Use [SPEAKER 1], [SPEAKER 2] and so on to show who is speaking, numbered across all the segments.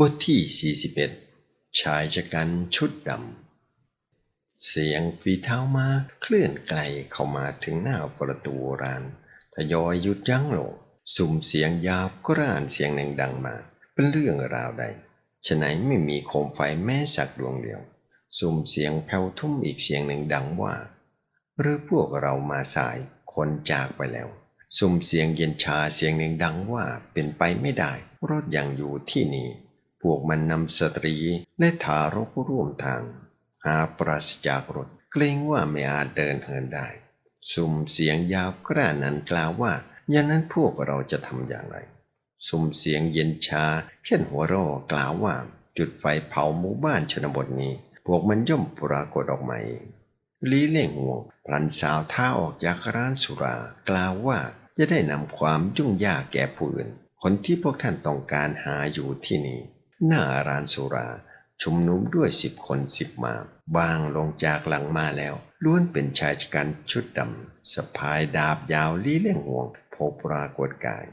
[SPEAKER 1] บทที่ 41 ชายชะกันชุดดำ เสียงฝีเท้ามาเคลื่อนไกลเข้ามาถึงหน้าประตูร้านทยอยหยุดยั้งลงสุ่มเสียงยาวกร้านเสียงหนึ่งดังมา เป็นเรื่องราวใดฉะไหนไม่มีโคมไฟแม้สักดวงเดียว สุ่มเสียงแผ่วทุ่มอีกเสียงหนึ่งดังว่า หรือพวกเรามาสายคนจากไปแล้ว สุ่มเสียงเย็นชาเสียงหนึ่งดังว่าเป็นไปไม่ได้ รถยังอยู่ที่นี่ พวกมันนำสตรีและทารกร่วมทาง หาปราศจากรถเกรงว่าไม่อาจเดินเหินได้สุ่มเสียงยาวกร้านั้นกล่าวว่าอย่างนั้นพวกเราจะทำอย่างไรสุ่มเสียงเย็นชาเข่นหัวรอกล่าวว่า จุดไฟเผาหมู่บ้านชนบทนี้ พวกมันย่อมปรากฏออกมาเองลีเล่งห่วงพลันสาวท้าออกจากร้านสุรากล่าวว่าจะได้นำความยุ่งยากแก่ผู้อื่นคนที่พวกท่านต้องการหาอยู่ที่นี่ หน้าร้านสุรา ชุมนุมด้วยสิบคนสิบมาบางลงจากหลังมาแล้ว ล้วนเป็นชายชกันชุดดำสะพายดาบยาวลี้เล่งห่วงพบปรากฏกาย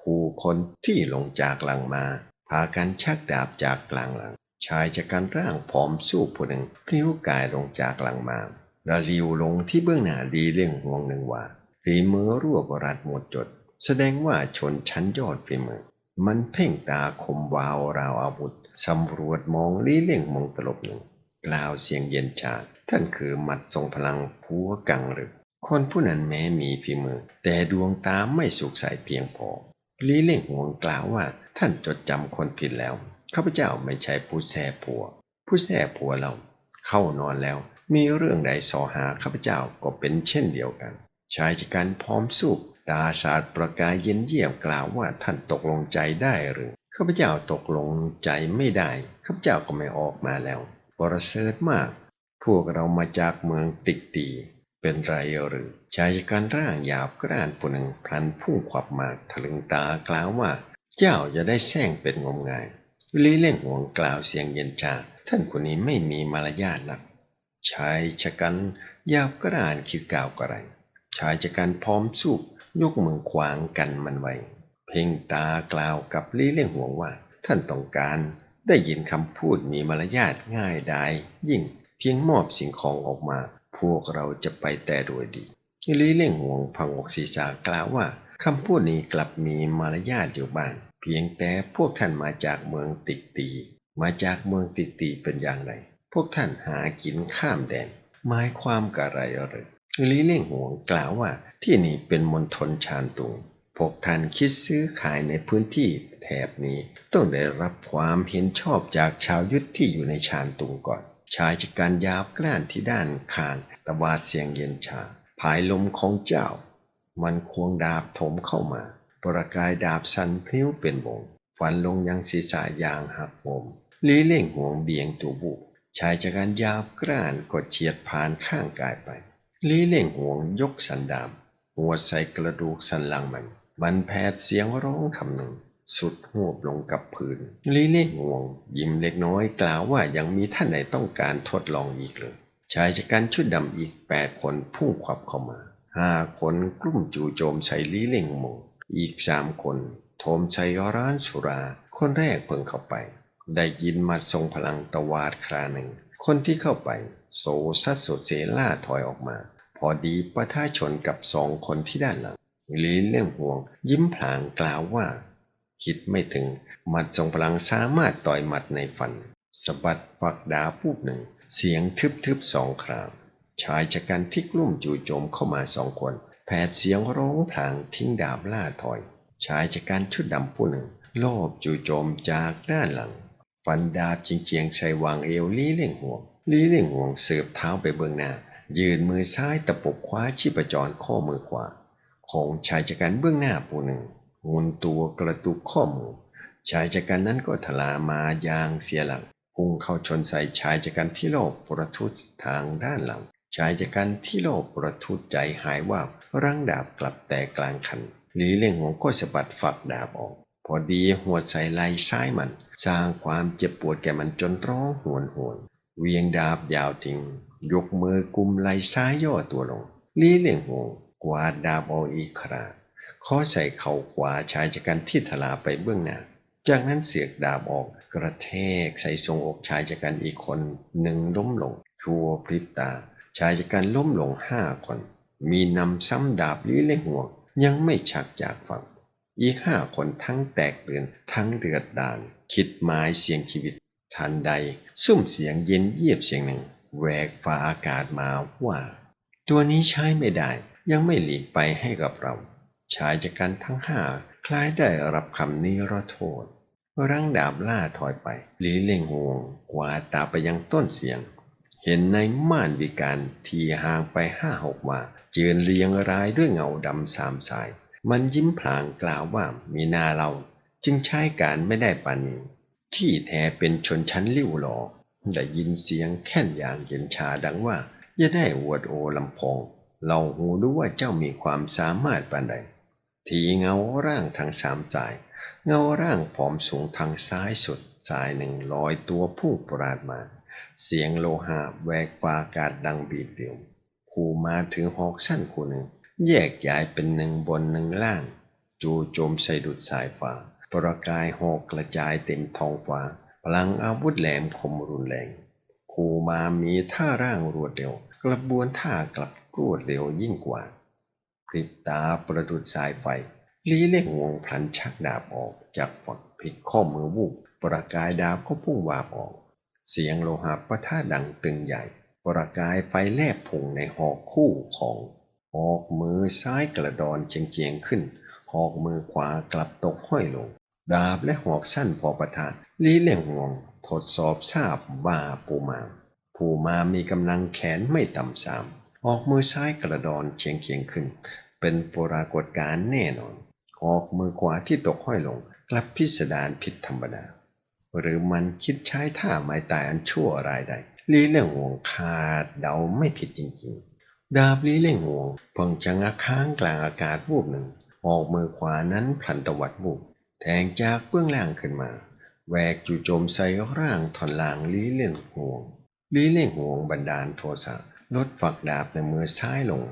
[SPEAKER 1] ผู้คนที่ลงจากหลังมาพากันชักดาบจากกลางหลัง ชายชะกันร่างผอมสู้ผู้หนึ่งพลิ้วกายลงจากหลังมาระลิวลงที่เบื้องหน้าดีเล่งห่วงหนึ่งว่าฝีมือรวบรัดหมดจด แสดงว่าชนชั้นยอดฝีมือ มันเพ่งตาคมวาวราวอาวุธสำรวจมองลี้เลี่ยงมองตลบหนึ่ง กล่าวเสียงเย็นชาท่านคือหมัดทรงพลังผัวกังหรือคนผู้นั้นแม้มีฝีมือ แต่ดวงตาไม่สุขใสเพียงพอลี้เล่งห่วงกล่าวว่าท่านจดจำคนผิดแล้วข้าพเจ้าไม่ใช่ผู้แส่ผัว ผู้แส่ผัวเรา เข้านอนแล้ว มีเรื่องใดสอหาข้าพเจ้าก็เป็นเช่นเดียวกันชายชะกันพร้อมสู้ ตาสาดประกายเย็นเยี่ยมกล่าวว่าท่านตกลงใจได้หรือข้าพเจ้าตกลงใจไม่ได้ข้าพเจ้าก็ไม่ออกมาแล้วบรเสริฐมาก พวกเรามาจากเมืองติกตีเป็นไรหรือชายการร่างหยาบกร้านผู้หนึ่งพลันพุ่งขวับมาทะลึงตากล่าวว่า เจ้าจะได้แซงเป็นงมงายลีเล่งห่วงกล่าวเสียงเย็นชาท่านคนนี้ไม่มีมารยาทนักชายชะกันยาบกร้านคิดกล่าวกระไรชายชะกันพร้อมสู้ ยกมือขวางกันมันไว้ เพ่งตากล่าวกับลีเลี่ยงห่วงว่า ท่านต้องการได้ยินคำพูดมีมารยาทง่ายดายยิ่งเพียงมอบสิ่งของออกมา พวกเราจะไปแต่โดยดีลีเลี่ยงห่วงพังอกศีรษะกล่าวว่าคำพูดนี้กลับมีมารยาทอยู่บ้างเพียงแต่พวกท่านมาจากเมืองติกตี มาจากเมืองติกตีเป็นอย่างไร พวกท่านหากินข้ามแดนหมายความกะไรหรือ ลีเล่งห่วงกล่าวว่าที่นี่เป็นมณฑลชานตุง พวกท่านคิดซื้อขายในพื้นที่แถบนี้ ต้องได้รับความเห็นชอบจากชาวยุทธที่อยู่ในชานตุงก่อน ชายจักการยาวกล้านที่ด้านขางตะวาดเสียงเย็นชาผายลมของเจ้า มันควงดาบถมเข้ามาประกายดาบสันพลิ้วเป็นวงฟันลงยังศีรษะยางหักมมลีเล่งห่วงเบียงตูบุกชายจักการยาวกล้านก็เฉียดผ่านข้างกายไป ลีเล่งห่วงยกสันดาบหัวใส่กระดูกสันหลังมัน มันแผดเสียงร้องคำหนึ่ง สุดหวบลงกับพื้นลีเล่งห่วง ยิ้มเล็กน้อยกล่าวว่ายังมีท่านไหนต้องการทดลองอีกเลยชายชะกันชุดดำอีกแปดคนพุ่งขวับเข้ามาห้าคนกลุ่มจู่โจมใส่ลีเล่งหมงอีกสามคนโถมใส่ร้านสุรา คนแรกเพิ่งเข้าไป ได้ยินมาทรงพลังตวาดคราหนึ่ง คนที่เข้าไปโซซัดสดเสล่าถอยออกมา พอดีปะท่าชนกับสองคนที่ด้านหลังลีเล่งห่วง ยิ้มผลางกล่าวว่า คิดไม่ถึง หมัดทรงพลังสามารถต่อยหมัดในฟันสะบัดฝักดาปุ๊บหนึ่ง เสียงทึบๆสองคราวชายชะกันที่กลุ่มจู่โจมเข้ามาสองคน แผดเสียงร้องพลางทิ้งดาบล่าถอย ชายชะกันชุดดำผู้หนึ่ง โลบจู่โจมจากด้านหลัง ฟันดาบจริงๆใส่วางเอวลี้เล่งห่วงลี้เล่งห่วงเสืบเท้าไปเบื้องหน้า ยืนมือซ้ายตะปบคว้าชีพจรข้อมือขวา ของชายชะกันเบื้องหน้าผู้หนึ่งงุนตัวกระตุกข้อมือ ชายชะกันนั้นก็ทลามายางเสียหลังพุ่งเข้าชนใส่ชายจักันที่โลกประทุษทางด้านหลัง ชายจักันที่โลกประทุษใจหายว่าร่างดาบกลับแตกกลางคันหลีเล่งหัวก็สะบัดฝักดาบออก พอดีหัวใจไหลซ้ายมัน สร้างความเจ็บปวดแก่มันจนร้องหวนหวนเวียงดาบยาวทิ้งยกมือกุมไหลซ้ายย่อตัวลง ลีเล่งหัวกวาดดาบออกอีกคราข้อใส่เข่าขวาชายจักันที่ทลาไปเบื้องหน้า จากนั้นเสียกดาบออกกระแทกใส่ทรงอกชายชะกันอีกคนหนึ่งล้มลง ชั่วพริบตา ชายชะกันล้มลงห้าคน มีนำซ้ำดาบลี้เล่งห่วงยังไม่ชักจากฝั่ง อีห้าคนทั้งแตกตื่นทั้งเดือดดาลคิดหมายเสียงชีวิต ทันใดซุ่มเสียงเย็นเยียบเสียงหนึ่งแหวกฟ้าอากาศมาว่า ตัวนี้ใช้ไม่ได้ ยังไม่หลีกไปให้กับเรา ชายจักันทั้งห้าคล้ายได้รับคำนิรโทษรังดาบล่าถอยไป หลีเล่งห่วงกวาดตาไปยังต้นเสียง เห็นในม่านวิการที่ห่างไปห้าหกวายืนเรียงรายด้วยเงาดำสามสาย มันยิ้มพลางกล่าวว่ามีนาเราจึงใช้การไม่ได้ปานนี้ที่แท้เป็นชนชั้นลิ้วหลอได้ยินเสียงแค่นอย่างเย็นชาดังว่าอย่าได้อวดโอลำพอง เราหูรู้ว่าเจ้ามีความสามารถปานใด ทีเงาร่างทางสามสาย เงาร่างผอมสูงทางซ้ายสุดสายหนึ่งลอยตัวพุ่งปราดมา เสียงโลหะแวกฟ้ากาศดังบีบเดียวผู้มาถึงหอกสั้นคู่หนึ่ง แยกย้ายเป็นหนึ่งบนหนึ่งล่าง จูโจมใส่ดุดสายฟ้าประกายหอกกระจายเต็มท้องฟ้า พลังอาวุธแหลมคมรุนแรงผู้มามีท่าร่างรวดเร็ว กระบวนท่ากลับรวดเร็วยิ่งกว่าพริบตาประดุดสายไฟลีเล่งวงพลันชักดาบออกจากฝักพลิกข้อมือวูบประกายดาบก็พุ่งวาบออก เสียงโลหะประทะดังตึงใหญ่ ประกายไฟแลบพุ่งในหอกคู่ของ หอกมือซ้ายกระดอนเจียงๆขึ้น หอกมือขวากลับตกห้อยลง ดาบและหอกสั้นพอประทะลีเล่งวงทดสอบทราบว่าปูมาผู้มามีกำลังแขนไม่ต่ำสามออกมือซ้ายกระดอนเฉียงเคียงขึ้น เป็นปรากฏการณ์แน่นอน ออกมือขวาที่ตกห้อยลง กลับพิสดารผิดธรรมดา หรือมันคิดใช้ท่าไม้ตายอันชั่วรายใดลีเล่งห่วงขาดเดาไม่ผิดจริงๆ ดาบลีเล่งห่วงเพิ่งจะงะค้างกลางอากาศวูบหนึ่ง ออกมือขวานั้นพลันตวัดวูบแทงจากเบื้องล่างขึ้นมาแหวกจู่โจมใส่ร่างถอนหลางลีเล่งห่วง ลีเล่งห่วงบันดาลโทสะลดฝักดาบในมือซ้ายลง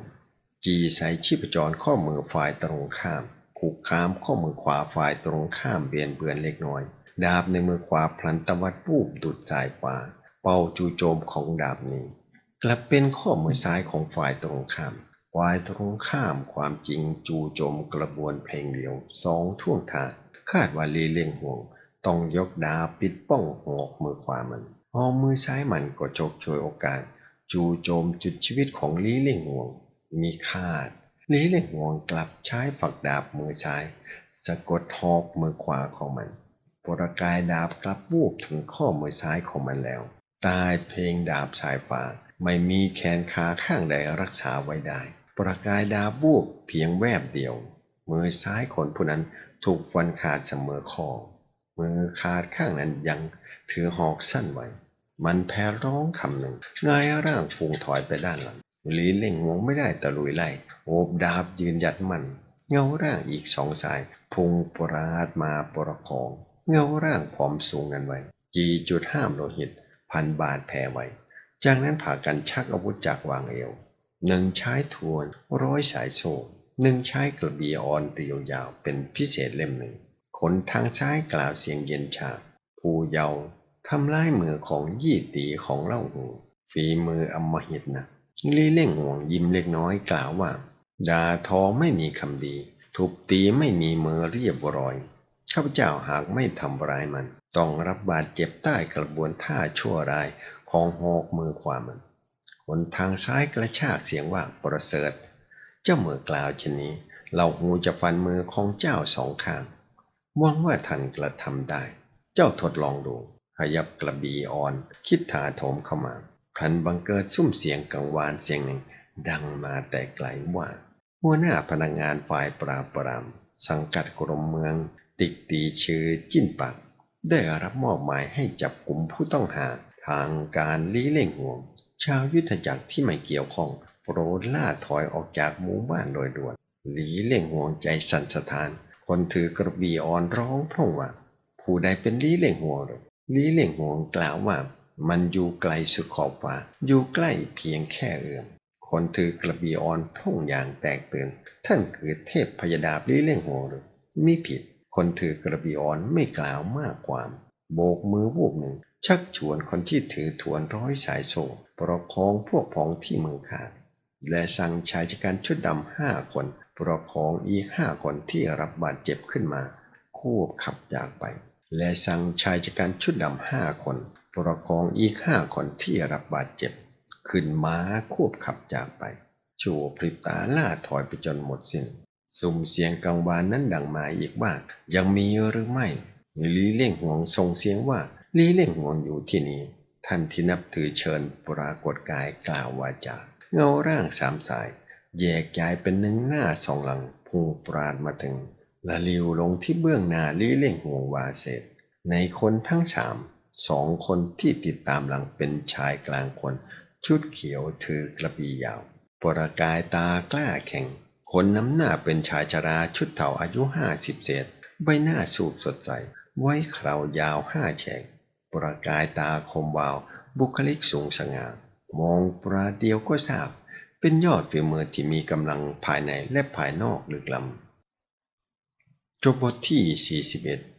[SPEAKER 1] จีใส่ชีพจรข้อมือฝ่ายตรงข้ามผูกคามข้อมือขวาฝ่ายตรงข้ามเบียนเบือนเล็กน้อย ดาบในมือขวาพลันตวัดวูบดุดสายขวา เป้าจู่โจมของดาบนี้ กลับเป็นข้อมือซ้ายของฝ่ายตรงข้าม ฝ่ายตรงข้ามความจริงจู่โจมกระบวนเพลงเดียวสองท่วงทาคาดว่าลีเล่งห่วง ต้องยกดาบปิดป้องหอกมือขวามันพอมือซ้ายมันก็ฉกฉวยโอกาส จู่โจมจุดชีวิตของลีเล่งห่วง มีคาดลีเล่งห่วงกลับใช้ฝักดาบมือซ้ายสะกดหอกมือขวาของมันประกายดาบกลับวูบถึงข้อมือซ้ายของมันแล้ว ตายเพลงดาบสายฟ้าไม่มีแขนขาข้างใดรักษาไว้ได้ ประกายดาบวูบเพียงแวบเดียว มือซ้ายคนผู้นั้นถูกฟันขาดเสมอคอมือขาดข้างนั้นยังถือหอกสั้นไว้ มันแพ้ร้องคำหนึ่งงายร่างฟูงถอยไปด้านหลังลีเล่งงวงไม่ได้ตะลุยไล่โอบดาบยืนหยัดมัน เงาร่างอีกสองสาย พุงปราดมาประคอง เงาร่างผอมสูงกันไว้จีจุดห้ามโลหิต พันบาดแผลไว้ จากนั้นผ่ากันชักอาวุธจากวางเอวหนึ่งใช้ทวนร้อยสายโซ่หนึ่งใช้กระบี่อ่อนเรียวยาวเป็นพิเศษเล่มหนึ่งขนทางซ้ายกล่าวเสียงเย็นชาผู้เยาว์ทำลายมือของยี่ตีของเล่าหูฝีมืออมหิตนะลีเล่งห่วงยิ้มเล็กน้อยกล่าวว่า ดาทอไม่มีคำดี ทุบตีไม่มีมือเรียบร้อย ข้าพเจ้าหากไม่ทำร้ายมัน ต้องรับบาดเจ็บใต้กระบวนท่าชั่วร้ายของหอกมือขวามันคนทางซ้ายกระชากเสียงว่าประเสริฐ เจ้าเมื่อกล่าวเช่นนี้เราหูจะฟันมือของเจ้าสองข้างหวังว่าท่านกระทำได้ เจ้าทดลองดูขยับกระบี่อ่อน คิดถาโถมเข้ามาพันบังเกิดซุ้มเสียงกังวานเสียงหนึ่ง ดังมาแต่ไกลว่าหัวหน้าพนักงานฝ่ายปราบปราม สังกัดกรมเมือง ติกตีชื่อจิ้นปัก ได้รับมอบหมายให้จับกลุ่มผู้ต้องหาทางการลี้เล่งห่วง ชาวยุทธจักรที่ไม่เกี่ยวข้องโปรดล่าถอยออกจากหมู่บ้านโดยด่วนลีเล่งห่วงใจสั่นสะท้าน คนถือกระบี่อ่อนร้องพร่งว่าผู้ใดเป็นลี้เล่งห่วงหรือลี้เล่งห่วงกล่าวว่ามันอยู่ไกลสุดขอบฟ้าอยู่ใกล้เพียงแค่เอื้อมคนถือกระบี่อ่อนพร่งอย่างแตกตื่น ท่านคือเทพพยดาบลี้เล่งห่วงหรือมิผิด คนถือกระบี่อ่อนไม่กล่าวมากความโบกมือวูบหนึ่ง ชักชวนคนที่ถือถวนร้อยสายโซ่ประคองพวกพ้องที่มือขาด และสั่งชายชะกันชุดดำห้าคนประคองอีกห้าคนที่รับบาดเจ็บขึ้นมา ควบขับจากไป และสั่งชายชะกันชุดดำห้าคน ประคองอีกห้าคนที่รับบาดเจ็บ ขึ้นม้าควบขับจากไปชั่วพริบตาล่าถอยไปจนหมดสิ้น สุ่มเสียงกังวานนั้นดังมาอีกว่า ยังมีหรือไม่ลีเล่งห่วงส่งเสียงว่าลีเล่งห่วงอยู่ที่นี่ท่านที่นับถือเชิญปรากฏกายกล่าววาจาเงาร่างสามสาย แยกย้ายเป็นหนึ่งหน้าสองหลังพุ่งปราดมาถึงละลิวลงที่เบื้องหน้าลีเล่งห่วงวาเสร็จในคนทั้งสามสองคนที่ติดตามหลังเป็นชายกลางคน ชุดเขียวถือกระบี่ยาวประกายตากล้าแข็ง คนน้ำหน้าเป็นชายชราชุดเถาอายุห้าสิบเศษ ใบหน้าสูบสดใส ไว้คราวยาวห้าแฉก ประกายตาคมวาว บุคลิกสูงสง่า มองปราเดียวก็ทราบ เป็นยอดฝีมือที่มีกำลังภายในและภายนอกลึกล้ำจบบทที่ 41